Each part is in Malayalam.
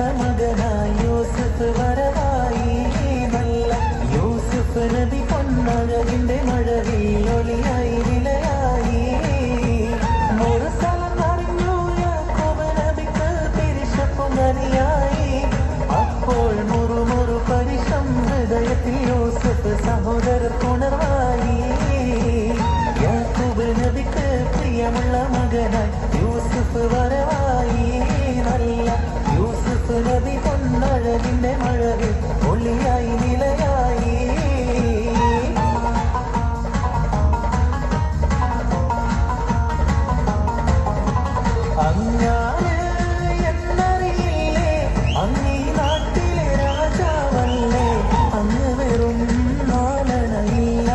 നല്ല മകനായി യൂസഫ് വരവായി. നല്ല യൂസഫ് നബി പൊന്നഴകിന്റെ മഴവിൽ ഒളിയായി വിലയായി. മുറസലം അറിഞ്ഞു യാക്കോബനബിക്ക് അപ്പോൾ മുറുമുറു പരിശം ഹൃദയത്തിൽ യൂസഫ് സഹോദരർ ഉണർവായി. കൊണ്ടഴകിന്റെ മഴകിൽ ഒളിയായി നിലയായി. അങ്ങാണ് എന്നറിയില്ലേ? അങ്ങീ നാട്ടിലെ രാജാവല്ലേ? അങ്ങ് വെറും നാലണയില്ല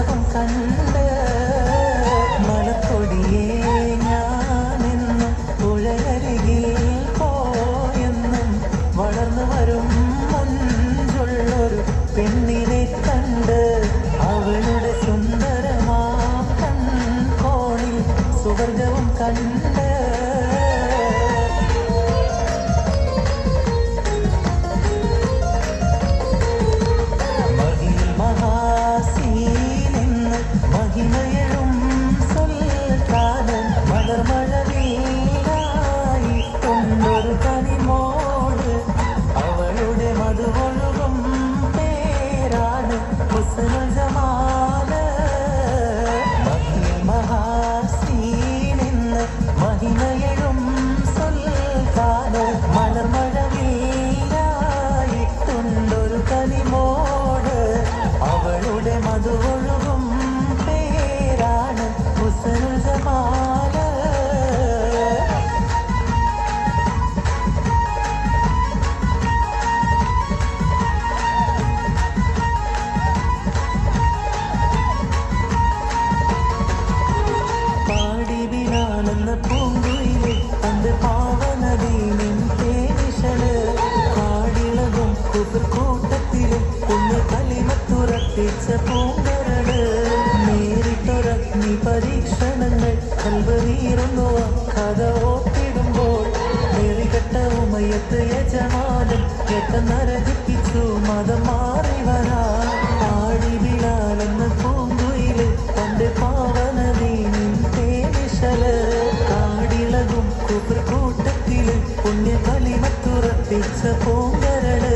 സുവർഗം കണ്ട് മഹിമയഴും സുൽത്താനൻ മഹിമയഴും സുൽത്താനൻ മലർമഴവില്ലായിട്ടൊണ്ടൊരു പരീക്ഷണങ്ങൾ കൽവനീറുന്നു കഥ ഓർത്തിടുമ്പോൾ വെളികെട്ട ഉമയത്ത് യജമാനൻ കെട്ട നരകിപ്പിച്ചു മതം മാറി വരാ പാടി വിലാലെന്ന പൂങ്കുയിൽ നീ പാവനദീനിൻ തേനിശൽ. കാടിളകും കൂട്ടത്തിൽ പുണ്യ കളിമത്തുറപ്പിച്ച പൂങ്കരട്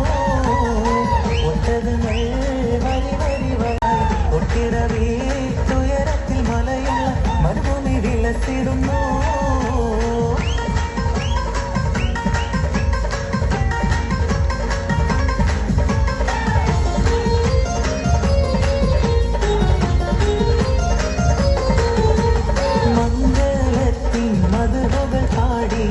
காதலவள் பாடி